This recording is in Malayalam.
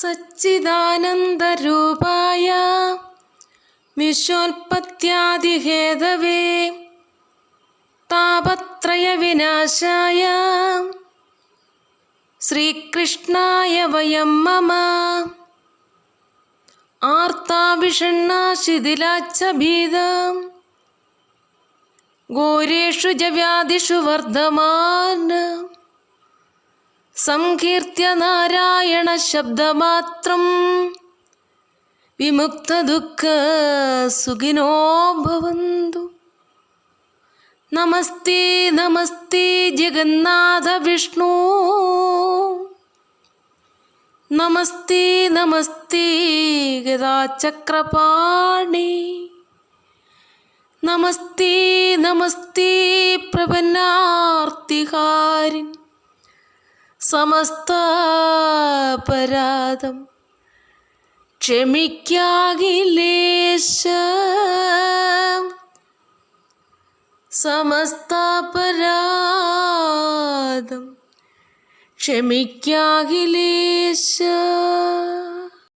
സച്ചിദാനന്ദരൂപായ വിശ്വോൽപത്യാദിഹേതവേ താപത്രയവിനാശായ ശ്രീകൃഷ്ണായ വയം മമ. ആർത്താഭിഷണ്ണാശിഥിലാച്ച ഭീതം ഘോരേഷു ജ വ്യാധിഷു വർദ്ധമാൻ. സംകീർത്തിയ നാരായണ ശബ്ദമാത്രം. വിമുക്തദുഃഖ സുഖിനോ ഭവന്തു. നമസ്തേ നമസ്തേ ജഗന്നാഥ വിഷ്ണു. നമസ്തേ നമസ്തേ ഗദാചക്രപാണി. നമസ്തേ നമസ്തേ പ്രപന്നാർത്തിഹാരിൻ. സമസ്താപരാധം ക്ഷമിക്കാകിലേശ സമസ്താപരാധം ക്ഷമിക്കാകിലേശ